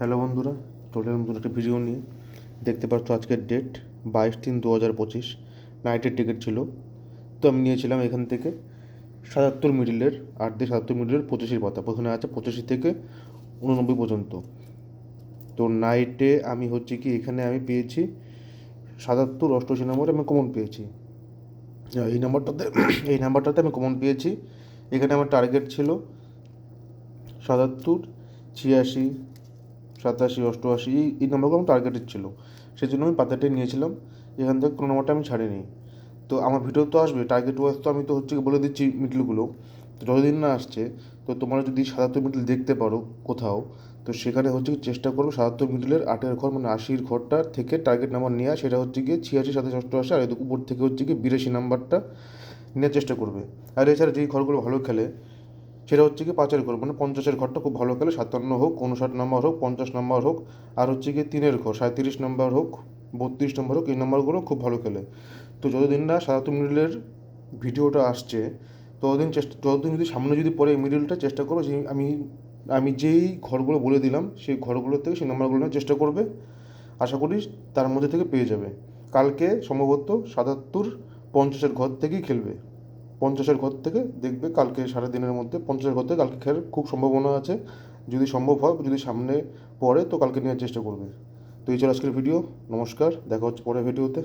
Hello বন্ধুরা, চলে নতুন একটা ভিডিও নিয়ে। দেখতে পাচ্ছ আজকের ডেট বাইশ তিন দু হাজার পঁচিশ। নাইটের টিকিট ছিল। তো আমি নিয়েছিলাম এখান থেকে সাতাত্তর মিডিলের আট দিয়ে সাতাত্তর মিডিলের পঁচিশের পাতা। প্রথমে আছে পঁচাশি থেকে উননব্বই পর্যন্ত। তো নাইটে আমি হচ্ছে কি, এখানে আমি পেয়েছি সাতাত্তর, অষ্টআশি নম্বরে আমি কমন পেয়েছি। এই নাম্বারটাতে এই নাম্বারটাতে আমি কমন পেয়েছি। এখানে আমার টার্গেট ছিল সাতাত্তর, ছিয়াশি সাতাশি, অষ্টআশি এই এই নম্বরগুলো আমার টার্গেটেড ছিল। সেই জন্য আমি পাতাটাই নিয়েছিলাম। এখান থেকে কোনো নম্বরটা আমি ছাড়িনি। তো আমার ভিডিও তো আসবে টার্গেট ওয়াইজ তো আমি তো হচ্ছে বলে দিচ্ছি মিডলগুলো তো যতদিন না আসছে, তো তোমরা যদি সাতাত্তর মিডল দেখতে পারো কোথাও, তো সেখানে হচ্ছে চেষ্টা করব সাতাত্তর মিডলের আটের ঘর মানে আশির ঘরটা থেকে টার্গেট নাম্বার নেওয়া সেটা হচ্ছে গিয়ে ছিয়াশি, সাতাশি, অষ্টআশি আর উপর থেকে হচ্ছে কি বিরাশি নাম্বারটা নেওয়ার চেষ্টা করবে। আর এছাড়া যেই ঘরগুলো ভালো খেলে সেটা হচ্ছে কি পাঁচের ঘর মানে পঞ্চাশের ঘরটা খুব ভালো খেলে, সাতান্ন হোক, উনষাট নাম্বার হোক, পঞ্চাশ নাম্বার হোক, আর হচ্ছে কি তিনের ঘর, সাঁত্রিশ নাম্বার হোক, বত্রিশ নাম্বার হোক, এই নাম্বারগুলো খুব ভালো খেলে। তো যতদিন না সাতাত্তর মিডলের ভিডিওটা আসছে, ততদিন চেষ্টা ততদিন যদি সামনে যদি পরে মিডলটা, চেষ্টা করো যে আমি আমি যেই ঘরগুলো বলে দিলাম, সেই ঘরগুলো থেকে সেই নাম্বারগুলো নেওয়ার চেষ্টা করবে, আশা করি তার মধ্যে থেকে পেয়ে যাবে। কালকে সম্ভবত সাতাত্তর পঞ্চাশের ঘর থেকেই খেলবে। পঞ্চাশের ঘর থেকে দেখবে কালকে সারা দিনের মধ্যে, পঞ্চাশের ঘর থেকে কালকে খেলার খুব সম্ভাবনা আছে। যদি সম্ভব হয়, যদি সামনে পড়ে, তো কালকে নেওয়ার চেষ্টা করবে। তো এই ছিল আজকের ভিডিও নমস্কার, দেখা হচ্ছে পরের ভিডিওতে